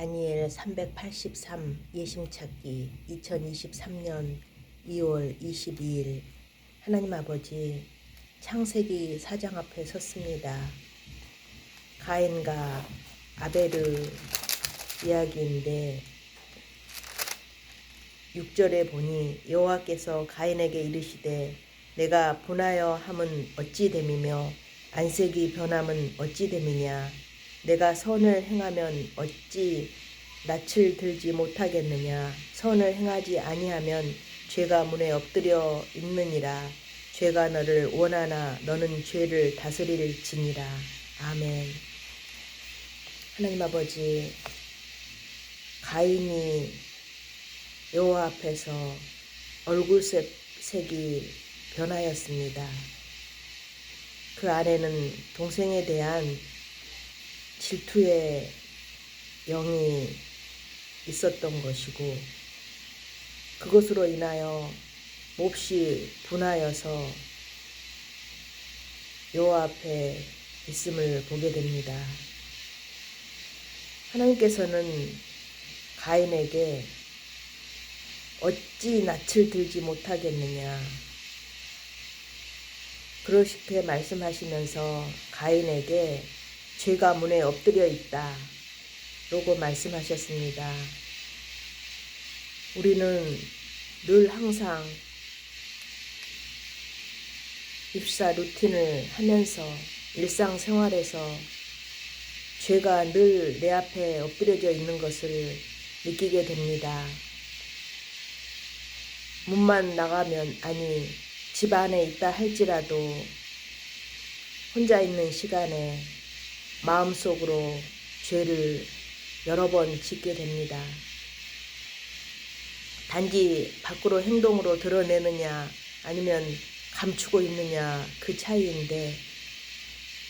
다니엘 383 예심찾기 2023년 2월 22일 하나님 아버지 창세기 사장 앞에 섰습니다. 가인과 아베르 이야기인데 6절에 보니 여호와께서 가인에게 이르시되 내가 분하여 함은 어찌 됨이며 안색이 변함은 어찌 됨이냐 내가 선을 행하면 어찌 낯을 들지 못하겠느냐? 선을 행하지 아니하면 죄가 문에 엎드려 있느니라. 죄가 너를 원하나 너는 죄를 다스릴지니라. 아멘. 하나님 아버지 가인이 여호와 앞에서 얼굴색 색이 변하였습니다. 그 안에는 동생에 대한 질투의 영이 있었던 것이고 그것으로 인하여 몹시 분하여서 여호와 앞에 있음을 보게 됩니다. 하나님께서는 가인에게 어찌 낯을 들지 못하겠느냐. 그렇게 말씀하시면서 가인에게 죄가 문에 엎드려 있다. 라고 말씀하셨습니다. 우리는 늘 항상 입사 루틴을 하면서 일상생활에서 죄가 늘 내 앞에 엎드려져 있는 것을 느끼게 됩니다. 문만 나가면 아니 집 안에 있다 할지라도 혼자 있는 시간에 마음속으로 죄를 여러 번 짓게 됩니다. 단지 밖으로 행동으로 드러내느냐 아니면 감추고 있느냐 그 차이인데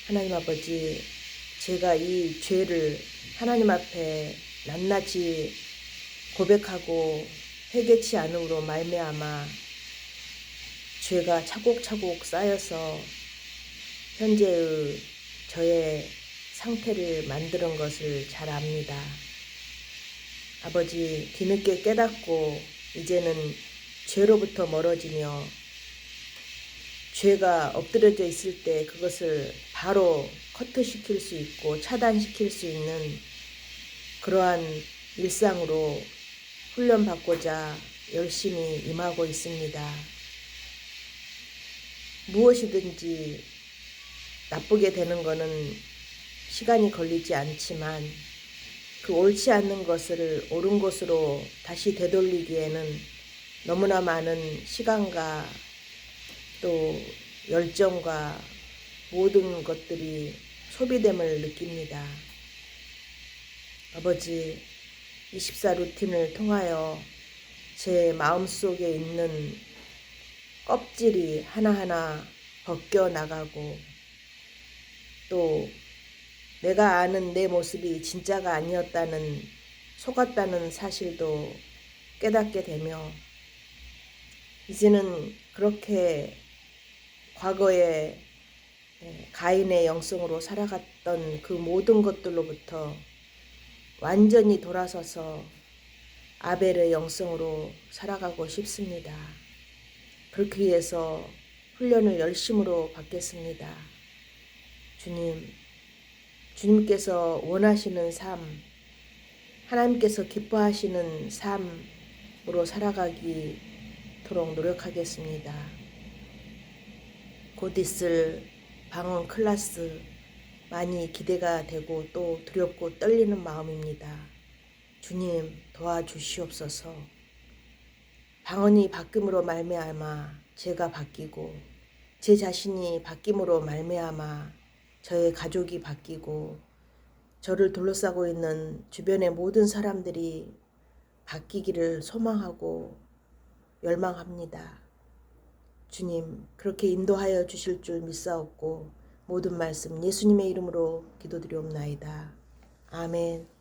하나님 아버지 제가 이 죄를 하나님 앞에 낱낱이 고백하고 회개치 않음으로 말미암아 죄가 차곡차곡 쌓여서 현재의 저의 상태를 만드는 것을 잘 압니다. 아버지 뒤늦게 깨닫고 이제는 죄로부터 멀어지며 죄가 엎드려져 있을 때 그것을 바로 커트시킬 수 있고 차단시킬 수 있는 그러한 일상으로 훈련받고자 열심히 임하고 있습니다. 무엇이든지 나쁘게 되는 것은 시간이 걸리지 않지만 그 옳지 않는 것을 옳은 것으로 다시 되돌리기에는 너무나 많은 시간과 또 열정과 모든 것들이 소비됨을 느낍니다. 아버지, 24 루틴을 통하여 제 마음속에 있는 껍질이 하나하나 벗겨 나가고 또 내가 아는 내 모습이 진짜가 아니었다는 속았다는 사실도 깨닫게 되며 이제는 그렇게 과거에 가인의 영성으로 살아갔던 그 모든 것들로부터 완전히 돌아서서 아벨의 영성으로 살아가고 싶습니다. 그렇기 위해서 훈련을 열심으로 받겠습니다. 주님, 주님께서 원하시는 삶, 하나님께서 기뻐하시는 삶으로 살아가기도록 노력하겠습니다. 곧 있을 방언 클래스 많이 기대가 되고 또 두렵고 떨리는 마음입니다. 주님 도와주시옵소서. 방언이 바뀜으로 말미암아 제가 바뀌고 제 자신이 바뀜으로 말미암아 저의 가족이 바뀌고 저를 둘러싸고 있는 주변의 모든 사람들이 바뀌기를 소망하고 열망합니다. 주님, 그렇게 인도하여 주실 줄 믿사옵고 모든 말씀 예수님의 이름으로 기도드리옵나이다. 아멘.